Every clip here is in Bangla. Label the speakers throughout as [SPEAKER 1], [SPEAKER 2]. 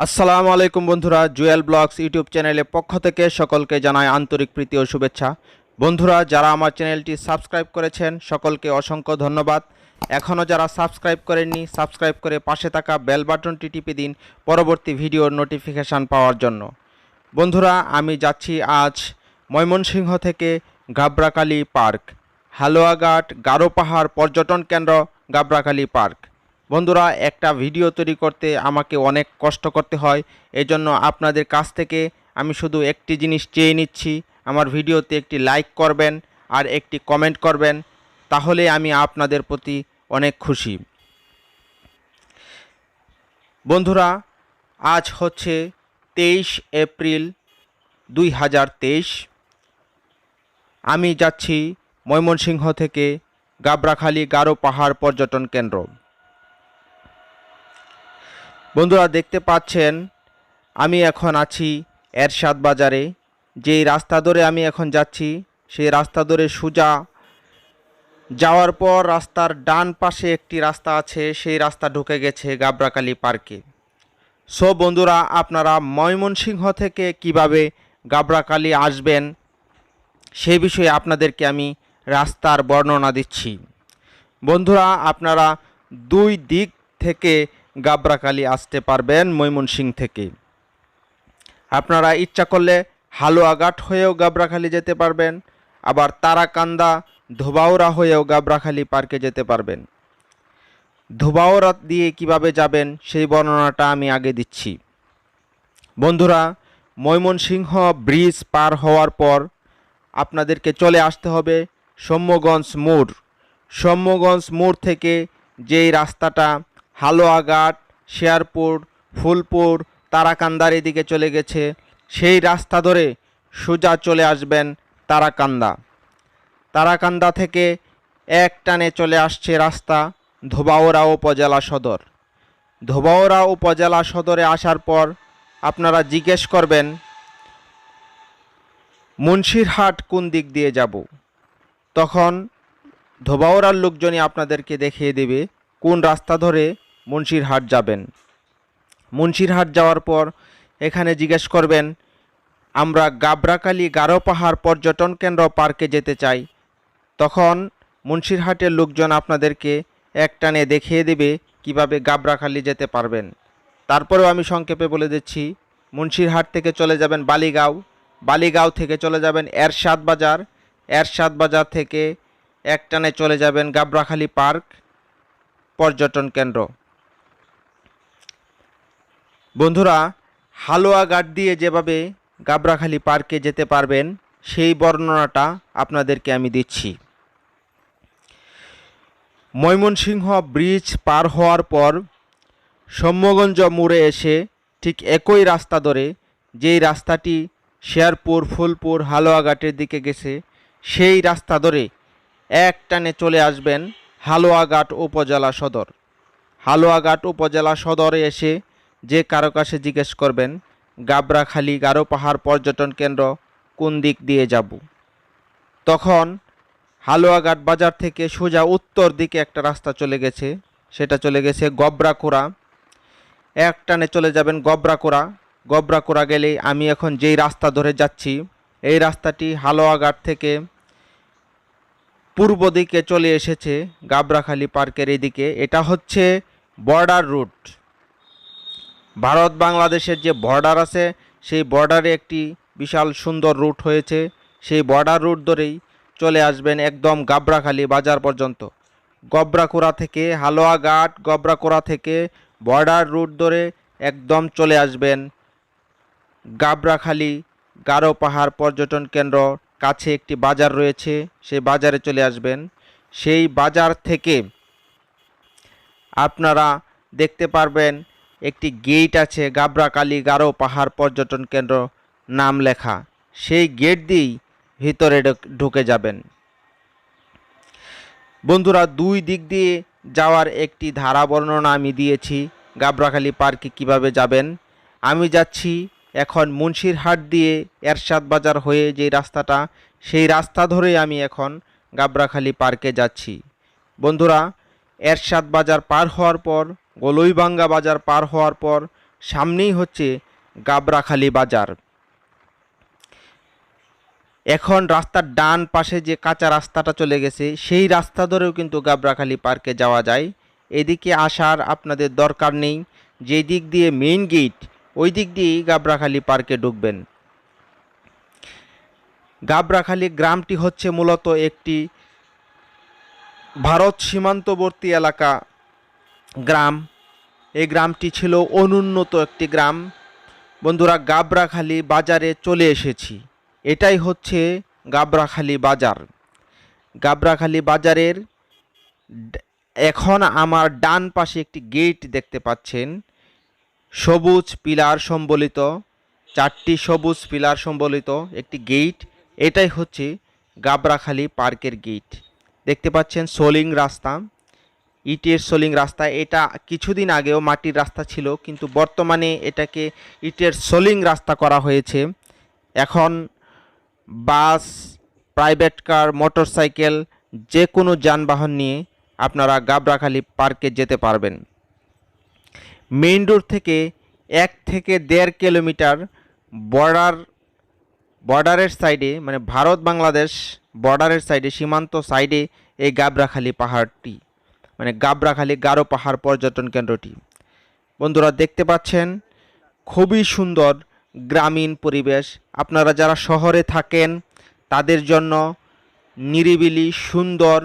[SPEAKER 1] আসসালামু আলাইকুম বন্ধুরা, জুয়েল ব্লগস ইউটিউব চ্যানেলের পক্ষ থেকে সকলকে জানাই আন্তরিক প্রীতি ও শুভেচ্ছা। বন্ধুরা, যারা আমার চ্যানেলটি সাবস্ক্রাইব করেছেন, সকলকে অসংখ্য ধন্যবাদ। এখনও যারা সাবস্ক্রাইব করেননি, সাবস্ক্রাইব করে পাশে থাকা বেল বাটনটি টিপে দিন পরবর্তী ভিডিওর নোটিফিকেশান পাওয়ার জন্য। বন্ধুরা, আমি যাচ্ছি আজ ময়মনসিংহ থেকে গাবরাকালী পার্ক। হালুয়াঘাট, গারো পাহাড় পর্যটন কেন্দ্র গাবরাকালী পার্ক। বন্ধুরা, একটা ভিডিও তৈরি করতে আমাকে অনেক কষ্ট করতে হয়। এজন্য আপনাদের কাছ থেকে আমি শুধু একটি জিনিস চেয়ে নিচ্ছি। আমার ভিডিওতে একটি লাইক করবেন আর একটি কমেন্ট করবেন, তাহলে আমি আপনাদের প্রতি অনেক খুশি। বন্ধুরা, আজ হচ্ছে তেইশ এপ্রিল দুই হাজার তেইশ। আমি যাচ্ছি ময়মনসিংহ থেকে গাবরাখালী গারো পাহাড় পর্যটন কেন্দ্র। বন্ধুরা, দেখতে পাচ্ছেন, আমি এখন আছি এরশাদ বাজারে। যেই রাস্তা ধরে আমি এখন যাচ্ছি, সেই রাস্তা ধরে সোজা যাওয়ার পর রাস্তার ডান পাশে একটি রাস্তা আছে, সেই রাস্তা ঢুকে গেছে গাবরাকালী পার্কে। সো বন্ধুরা, আপনারা ময়মনসিংহ থেকে কীভাবে গাবরাকালী আসবেন সেই বিষয়ে আপনাদেরকে আমি রাস্তার বর্ণনা দিচ্ছি। বন্ধুরা, আপনারা দুই দিক থেকে গাবরাকালী আসতে পারবেন ময়মনসিং থেকে। আপনারা ইচ্ছা করলে হালুয়াঘাট হয়েও গাবরাখালি যেতে পারবেন, আবার তারাকান্দা ধোবাউরা হয়েও গাবরাখালি পার্কে যেতে পারবেন। ধোবাউরা দিয়ে কীভাবে যাবেন সেই বর্ণনাটা আমি আগে দিচ্ছি। বন্ধুরা, ময়মনসিংহ ব্রিজ পার হওয়ার পর আপনাদেরকে চলে আসতে হবে সৌম্যগঞ্জ মোড়। সৌম্যগঞ্জ মোড় থেকে যেই রাস্তাটা হালোয়াঘাট, শেয়ারপুর, ফুলপুর, তারাকান্দার এদিকে চলে গেছে, সেই রাস্তা ধরে সোজা চলে আসবেন তারাকান্দা। তারাকান্দা থেকে এক টানে চলে আসছে রাস্তা ধোবাওরা উপজেলা সদর। ধোবাওরা উপজেলা সদরে আসার পর আপনারা জিজ্ঞেস করবেন, মুন্সিরহাট কোন দিক দিয়ে যাব? তখন ধোবাওরার লোকজনই আপনাদেরকে দেখিয়ে দেবে কোন রাস্তা ধরে মুন্সিরহাট যাবেন। মুন্সিরহাট যাওয়ার পর এখানে জিজ্ঞেস করবেন, আমরা গাবরাকালী গারো পাহাড় পর্যটন কেন্দ্র পার্কে যেতে চাই। তখন মুন্সিরহাটের লোকজন আপনাদেরকে একটানে দেখিয়ে দেবে কীভাবে গাবরাখালি যেতে পারবেন। তারপরেও আমি সংক্ষেপে বলে দিচ্ছি, মুন্সিরহাট থেকে চলে যাবেন বালিগাঁও। বালিগাঁও থেকে চলে যাবেন এরশাদ বাজার। এরশাদ বাজার থেকে একটানে চলে যাবেন গাবরাখালী পার্ক পর্যটন কেন্দ্র। বন্ধুরা হালুয়াঘাট দিয়ে যেভাবে গাবরাখালী পার্কে যেতে পারবেন, সেই বর্ণনাটা আপনাদেরকে আমি দিচ্ছি। ময়মনসিংহ ব্রিজ পার হওয়ার পর সৌম্যগঞ্জ মোড়ে এসে ঠিক একই রাস্তা ধরে যেই রাস্তাটি শেয়ারপুর, ফুলপুর হালুয়াঘাটের দিকে গেছে সেই রাস্তা ধরে এক টানে চলে আসবেন হালুয়াঘাট উপজেলা সদর। হালুয়াঘাট উপজেলা সদরে এসে যে কারও কাছে জিজ্ঞেস করবেন গাবরাখালী গারো পাহাড় পর্যটন কেন্দ্র কোন দিক দিয়ে যাব? তখন হালুয়াঘাট বাজার থেকে সোজা উত্তর দিকে একটা রাস্তা চলে গেছে। সেটা চলে গেছে গবরাকুড়া এক টানে চলে যাবেন গবরাকুড়া গবরাকুড়া গেলে আমি এখন যেই রাস্তা ধরে যাচ্ছি, এই রাস্তাটি হালুয়াঘাট থেকে পূর্ব দিকে চলে এসেছে গাবরাখালী পার্কের এদিকে। এটা হচ্ছে বর্ডার রুট। ভারত বাংলাদেশের যে বর্ডার আছে, সেই বর্ডারে একটি বিশাল সুন্দর রুট হয়েছে। সেই বর্ডার রুট ধরেই চলে আসবেন একদম গাবরাখালী বাজার পর্যন্ত। গবরাকুড়া থেকে, হালুয়াঘাট গবরাকুড়া থেকে বর্ডার রুট ধরে একদম চলে আসবেন গাবরাখালী গারো পাহাড় পর্যটন কেন্দ্র কাছে একটি বাজার রয়েছে, সেই বাজারে চলে আসবেন। সেই বাজার থেকে আপনারা দেখতে পারবেন একটি গেট আছে, গাবরাকালী গারো পাহাড় পর্যটন কেন্দ্র নাম লেখা। সেই গেট দিয়েই ভিতরে ঢুক- যাবেন। বন্ধুরা, দুই দিক দিয়ে যাওয়ার একটি ধারা বর্ণনা আমি দিয়েছি গাবরাখালী পার্কে কীভাবে যাবেন। আমি যাচ্ছি এখন মুন্সিরহাট দিয়ে এরশাদ বাজার হয়ে যে রাস্তাটা, সেই রাস্তা ধরেই আমি এখন গাবরাখালি পার্কে যাচ্ছি। বন্ধুরা, এরশাদ বাজার পার হওয়ার পর, গলইবাঙ্গা বাজার পার হওয়ার পর সামনেই হচ্ছে গাবরাখালি বাজার। এখন রাস্তার ডান পাশে যে কাঁচা রাস্তাটা চলে গেছে, সেই রাস্তা ধরেও কিন্তু গাবরাখালি পার্কে যাওয়া যায়। এদিকে আসার আপনাদের দরকার নেই। যে দিক দিয়ে মেইন গেট ওই দিক দিয়েই গাবরাখালী পার্কে ঢুকবেন। গাবরাখালী গ্রামটি হচ্ছে মূলত একটি ভারত সীমান্তবর্তী এলাকা গ্রাম। এই গ্রামটি ছিল অনুন্নত একটি গ্রাম। বন্ধুরা, গাবরাখালী বাজারে চলে এসেছি। এটাই হচ্ছে গাবরাখালী বাজার। গাবরাখালী বাজারের এখন আমার ডান পাশে একটি গেট দেখতে পাচ্ছেন। সবুজ পিলার সম্বলিত, চারটি সবুজ পিলার সম্বলিত একটি গেট। এটাই হচ্ছে গাবরাখালী পার্কের গেট। দেখতে পাচ্ছেন সোলিং রাস্তা। ইটের সোলিং রাস্তা। এটা কিছুদিন আগেও মাটির রাস্তা ছিল, কিন্তু বর্তমানে এটাকে ইটের সোলিং রাস্তা করা হয়েছে। এখন বাস, প্রাইভেট কার, মোটরসাইকেল যে কোনো যানবাহন নিয়ে আপনারা গাবরাখালী পার্কে যেতে পারবেন। মেইন রোড থেকে এক থেকে দেড় কিলোমিটার বর্ডার, বর্ডারের সাইডে মানে ভারত বাংলাদেশ বর্ডারের সাইডে, সীমান্ত সাইডে এই গাবরাখালী পাহাড়টি মানে গাবরাখালী গারো পাহাড় পর্যটন কেন্দ্রটি। বন্ধুরা, দেখতে পাচ্ছেন, খুবই সুন্দর গ্রামীণ পরিবেশ। আপনারা যারা শহরে থাকেন, তাদের জন্য নিরিবিলি, সুন্দর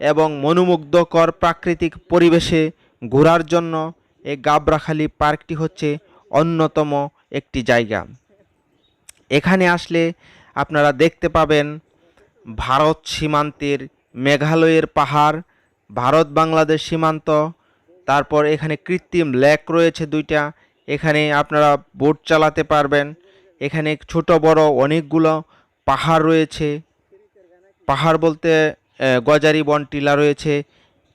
[SPEAKER 1] এবং মনোমুগ্ধকর প্রাকৃতিক পরিবেশে ঘোরার জন্য এই গাবরাখালী পার্কটি হচ্ছে অন্যতম একটি জায়গা। এখানে আসলে আপনারা দেখতে পাবেন ভারত সীমান্তের মেঘালয়ের পাহাড়, ভারত বাংলাদেশ সীমান্ত, তারপর এখানে কৃত্রিম লেক রয়েছে দুইটা, এখানে আপনারা বোট চালাতে পারবেন, এখানে ছোট বড় অনেকগুলো পাহাড় রয়েছে, পাহাড় বলতে গজারি বন টিলা রয়েছে,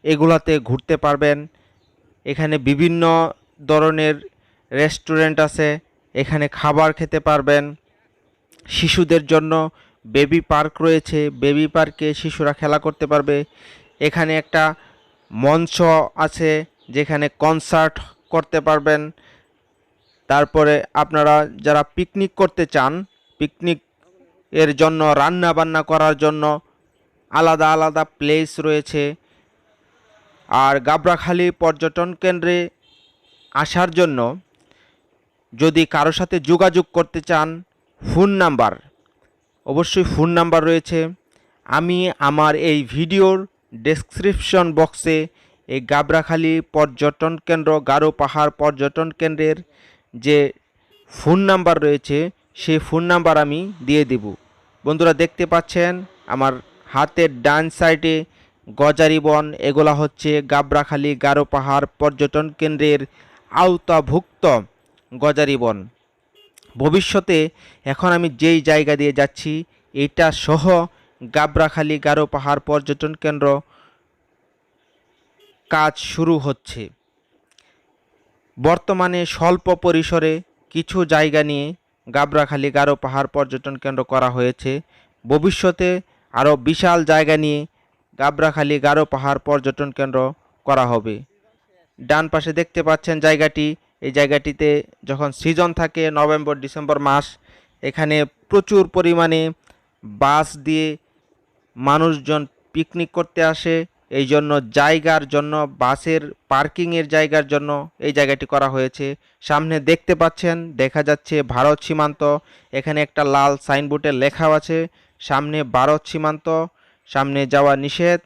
[SPEAKER 1] এগুলাতে ঘুরতে পারবেন। এখানে বিভিন্ন ধরনের রেস্টুরেন্ট আছে, এখানে খাবার খেতে পারবেন। শিশুদের জন্য বেবি পার্ক রয়েছে, বেবি পার্কে শিশুরা খেলা করতে পারবে। এখানে একটা মঞ্চ আছে যেখানে কনসার্ট করতে পারবেন। তারপরে আপনারা যারা পিকনিক করতে চান, পিকনিক এর জন্য রান্না বান্না করার জন্য আলাদা আলাদা প্লেস রয়েছে। আর গাবরাখালী পর্যটন কেন্দ্রে আসার জন্য যদি কারও সাথে যোগাযোগ করতে চান, ফোন নাম্বার, অবশ্যই ফোন নাম্বার রয়েছে। আমি আমার এই ভিডিওর ডেসক্রিপশন বক্সে এই গাবরাখালী পর্যটন কেন্দ্র, গারো পাহাড় পর্যটন কেন্দ্রের যে ফোন নাম্বার রয়েছে, সেই ফোন নাম্বার আমি দিয়ে দেব। বন্ধুরা দেখতে পাচ্ছেন, আমার হাতের ডান সাইডে গজারি বন এগুলা হচ্ছে গাবরাখালী গারো পাহাড় পর্যটন কেন্দ্রের আওতাভুক্ত গজারি বন ভবিষ্যতে এখন আমি যেই জায়গা দিয়ে যাচ্ছি, এটা সহ গাবরাখালী গারো পাহাড় পর্যটন কেন্দ্র কাজ শুরু হচ্ছে। বর্তমানে স্বল্প পরিসরে কিছু জায়গা নিয়ে গাবরাখালী গারো পাহাড় পর্যটন কেন্দ্র করা হয়েছে। ভবিষ্যতে আরও বিশাল জায়গা নিয়ে গাবরাখালী গারো পাহাড় পর্যটন কেন্দ্র করা হবে। ডান পাশে দেখতে পাচ্ছেন জায়গাটি। এই জায়গাটিতে যখন সিজন থাকে নভেম্বর, ডিসেম্বর মাস, এখানে প্রচুর পরিমাণে বাস দিয়ে মানুষজন পিকনিক করতে আসে। এই জন্য জায়গার জন্য, বাসের পার্কিংয়ের জায়গার জন্য এই জায়গাটি করা হয়েছে। সামনে দেখতে পাচ্ছেন, দেখা যাচ্ছে ভারত সীমান্ত। এখানে একটা লাল সাইনবোর্ডে লেখাও আছে, সামনে ভারত সীমান্ত। সামনে যাওয়া নিষেধ,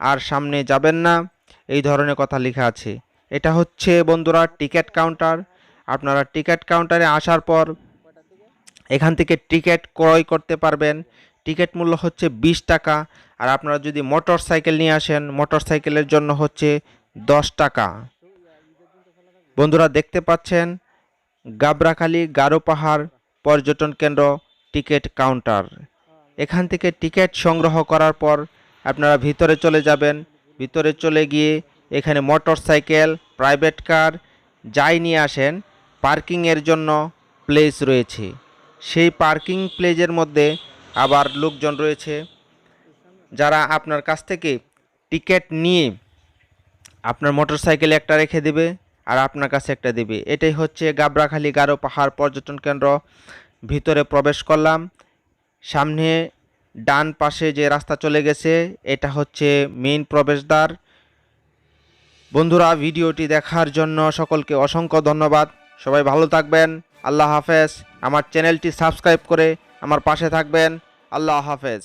[SPEAKER 1] আর সামনে যাবেন না, এই ধরনের কথা লেখা আছে। এটা হচ্ছে বন্ধুরা টিকিট কাউন্টার। আপনারা টিকিট কাউন্টারে আসার পর এখান থেকে টিকিট ক্রয় করতে পারবেন। টিকিট মূল্য হচ্ছে বিশ টাকা, আর আপনারা যদি মোটর সাইকেল নিয়ে আসেন, মোটর সাইকেলের জন্য হচ্ছে দশ টাকা। বন্ধুরা দেখতে পাচ্ছেন, গাবরাখালী গারো পাহাড় পর্যটন কেন্দ্র টিকিট কাউন্টার। এখান থেকে টিকিট সংগ্রহ করার পর আপনারা ভিতরে চলে যাবেন। ভিতরে চলে গিয়ে এখানে মোটর সাইকেল প্রাইভেট কার যাই নিয়ে আসেন, পার্কিংয়ের জন্য প্লেস রয়েছে। সেই পার্কিং প্লেজের মধ্যে আবার লোকজন রয়েছে। যারা আপনার কাছ থেকে টিকিট নিয়ে আপনার মোটর সাইকেলে একটা রেখে দেবে আর আপনার কাছে একটা দেবে। এটাই হচ্ছে গাবরাখালি গারো পাহাড় পর্যটন কেন্দ্র। ভিতরে প্রবেশ করলাম। সামনে ডান পাশে যে রাস্তা চলে গেছে, এটা হচ্ছে মেইন প্রবেশদ্বার। বন্ধুরা, ভিডিওটি দেখার জন্য সকলকে অসংখ্য ধন্যবাদ। সবাই ভালো থাকবেন। আল্লাহ হাফেজ। আমার চ্যানেলটি সাবস্ক্রাইব করে আমার পাশে থাকবেন। আল্লাহ হাফেজ।